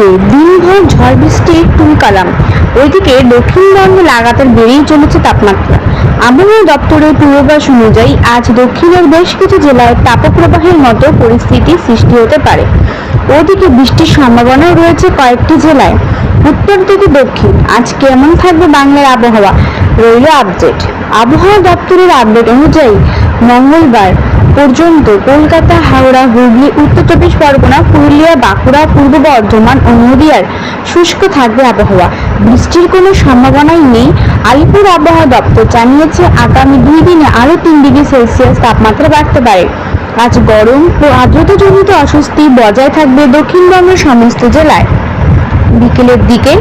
মিলিয়ে দিনভর ঝড় বৃষ্টির তুলকালাম ওইদিকে দক্ষিণবঙ্গে লাগাতার বেড়েই চলেছে তাপমাত্রা। আবহাওয়া দপ্তরের পূর্বাভাস অনুযায়ী আজ দক্ষিণের বেশ কিছু জেলায় তাপপ্রবাহের মতো পরিস্থিতি সৃষ্টি হতে পারে। ওদিকে বৃষ্টির সম্ভাবনাও রয়েছে কয়েকটি জেলায়। উত্তর থেকে দক্ষিণ। আজ কেমন থাকবে বাংলার আবহাওয়া? রইল আপডেট। আবহাওয়া দপ্তরের আপডেট অনুযায়ী মঙ্গলবার পর্যন্ত কলকাতা, হাওড়া, হুগলি, উত্তর চব্বিশ পরগনা, পুরুলিয়া, বাঁকুড়া, পূর্ব বর্ধমান ও নদিয়ার শুষ্ক থাকবে আবহাওয়া। বৃষ্টির কোনো সম্ভাবনাই নেই। আলিপুর আবহাওয়া দপ্তর জানিয়েছে, আগামী দুই দিনে আরও তিন ডিগ্রি সেলসিয়াস তাপমাত্রা বাড়তে পারে। আজ গরম ও আর্দ্রতাজনিত অস্বস্তি বজায় থাকবে দক্ষিণবঙ্গের সমস্ত জেলায়। বিকেলের দিকে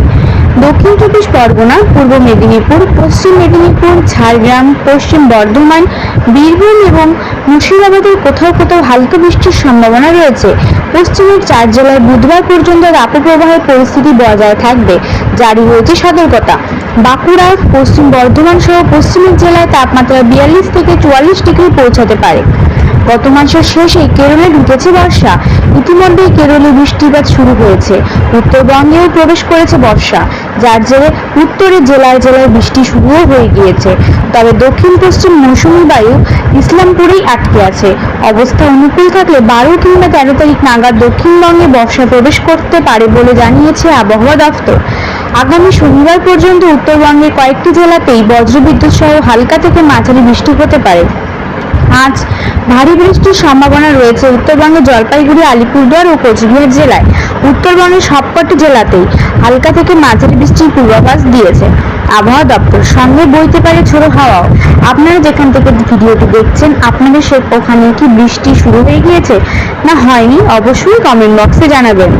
দক্ষিণ চব্বিশ পরগনা, পূর্ব মেদিনীপুর, পশ্চিম মেদিনীপুর, ঝাড়গ্রাম, পশ্চিম বর্ধমান, বীরভূম এবং মুর্শিদাবাদের কোথাও কোথাও হালকা বৃষ্টির সম্ভাবনা রয়েছে। পশ্চিমের চার জেলায় বুধবার পর্যন্ত তাপপ্রবাহের পরিস্থিতি বজায় থাকবে। জারি হয়েছে সতর্কতা। বাঁকুড়া, পশ্চিম বর্ধমান সহ পশ্চিমের জেলায় তাপমাত্রা বিয়াল্লিশ থেকে চুয়াল্লিশ ডিগ্রি পৌঁছাতে পারে। গত মাসের শেষে কেরলে ঢুকেছে বর্ষা। ইতিমধ্যে কেরলে বৃষ্টিপাত শুরু হয়েছে। উত্তরবঙ্গেও প্রবেশ করেছে বর্ষা, যার জেরে উত্তরের জেলায় জেলায় বৃষ্টি শুরুও হয়ে গিয়েছে। তবে দক্ষিণ পশ্চিম মৌসুমী বায়ু ইসলামপুরেই আটকে আছে। অবস্থা অনুকূল থাকলে বারো কিংবা তেরো তারিখ নাগাদ দক্ষিণবঙ্গে বর্ষা প্রবেশ করতে পারে বলে জানিয়েছে আবহাওয়া দফতর। আগামী শনিবার পর্যন্ত উত্তরবঙ্গের কয়েকটি জেলাতেই বজ্রবিদ্যুৎ সহ হালকা থেকে মাঝারি বৃষ্টি হতে পারে। আজ ভারী বৃষ্টির সম্ভাবনা রয়েছে উত্তরবঙ্গের জলপাইগুড়ি, আলিপুরদুয়ার ও কোচবিহার জেলায়। উত্তরবঙ্গের সবকটি জেলাতেই হালকা থেকে মাঝারি বৃষ্টির পূর্বাভাস দিয়েছে। আবহাওয়া দপ্তর সঙ্গে বইতে পারে ছোড়ো হাওয়াও। আপনারা যেখান থেকে ভিডিওটি দেখছেন, আপনাদের সে ওখানে কি বৃষ্টি শুরু হয়ে গিয়েছে? না হয়নি, অবশ্যই কমেন্ট বক্সে জানাবেন।